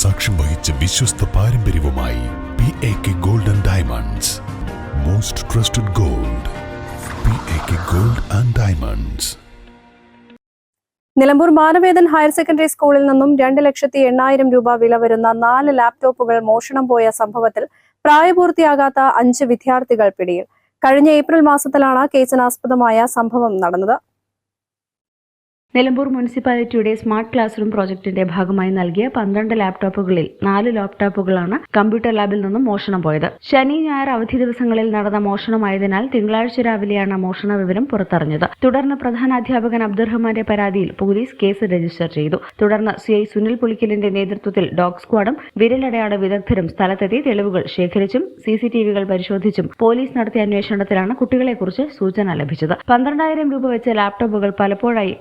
സാക്ഷ്യം വഹിച്ച വിശ്വസ്ത പാരമ്പര്യവുമായി P A K gold and diamonds most trusted gold P A K gold and diamonds Nilambur Manavedan higher secondary സ്കൂളിൽ നിന്നും രണ്ട് ലക്ഷത്തി എണ്ണായിരം രൂപ വില വരുന്ന നാല് ലാപ്ടോപ്പുകൾ മോഷണം പോയ സംഭവത്തിൽ പ്രായപൂർത്തിയാകാത്ത അഞ്ച് വിദ്യാർത്ഥികൾ പിടിയിൽ. കഴിഞ്ഞ ഏപ്രിൽ മാസത്തിലാണ് കേസിനാസ്പദമായ സംഭവം നടന്നത്. നിലമ്പൂർ മുനിസിപ്പാലിറ്റിയുടെ സ്മാർട്ട് ക്ലാസ് റൂം പ്രോജക്ടിന്റെ ഭാഗമായി നൽകിയ പന്ത്രണ്ട് ലാപ്ടോപ്പുകളിൽ നാല് ലാപ്ടോപ്പുകളാണ് കമ്പ്യൂട്ടർ ലാബിൽ നിന്നും മോഷണം പോയത്. ശനി ഞായർ അവധി ദിവസങ്ങളിൽ നടന്ന മോഷണമായതിനാൽ തിങ്കളാഴ്ച രാവിലെയാണ് മോഷണ വിവരം പുറത്തറിഞ്ഞത്. തുടർന്ന് പ്രധാനാധ്യാപകൻ അബ്ദുറഹ്മാന്റെ പരാതിയിൽ പോലീസ് കേസ് രജിസ്റ്റർ ചെയ്തു. തുടർന്ന് സി ഐ സുനിൽ പുളിക്കലിന്റെ നേതൃത്വത്തിൽ ഡോഗ് സ്ക്വാഡും വിരലടയാള വിദഗ്ധരും സ്ഥലത്തെത്തി തെളിവുകൾ ശേഖരിച്ചും സിസിടിവികൾ പരിശോധിച്ചും പോലീസ് നടത്തിയ അന്വേഷണത്തിലാണ് കുട്ടികളെക്കുറിച്ച് സൂചന ലഭിച്ചത്. പന്ത്രണ്ടായിരം രൂപ വെച്ച ലാപ്ടോപ്പുകൾ പലപ്പോഴായി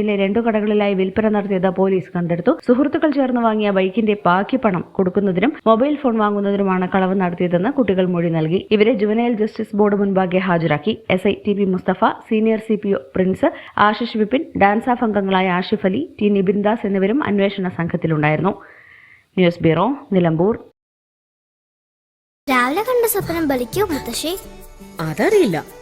മഞ്ചേരിയിലെ രണ്ടു കടകളിലായി വിൽപ്പന നടത്തിയത് പോലീസ് കണ്ടെടുത്തു. സുഹൃത്തുക്കൾ ചേർന്ന് വാങ്ങിയ ബൈക്കിന്റെ ബാക്കി പണം കൊടുക്കുന്നതിനും മൊബൈൽ ഫോൺ വാങ്ങുന്നതിനുമാണ് കളവ് നടത്തിയതെന്ന് കുട്ടികൾ മൊഴി നൽകി. ഇവരെ ജുവനൈൽ ജസ്റ്റിസ് ബോർഡ് മുൻപാകെ ഹാജരാക്കി. S I T P Mustafa senior C P O Prince Ashish Vipin DANSAF അംഗങ്ങളായ ആഷിഫ് അലി ടി നിബിൻ ദാസ് എന്നിവരും അന്വേഷണ സംഘത്തിലുണ്ടായിരുന്നു. News bureau Nilambur. രാവിലെ കണ്ട സ്വപ്നം ബലിക്കോ മുത്തശ്ശി? അതറിയില്ല.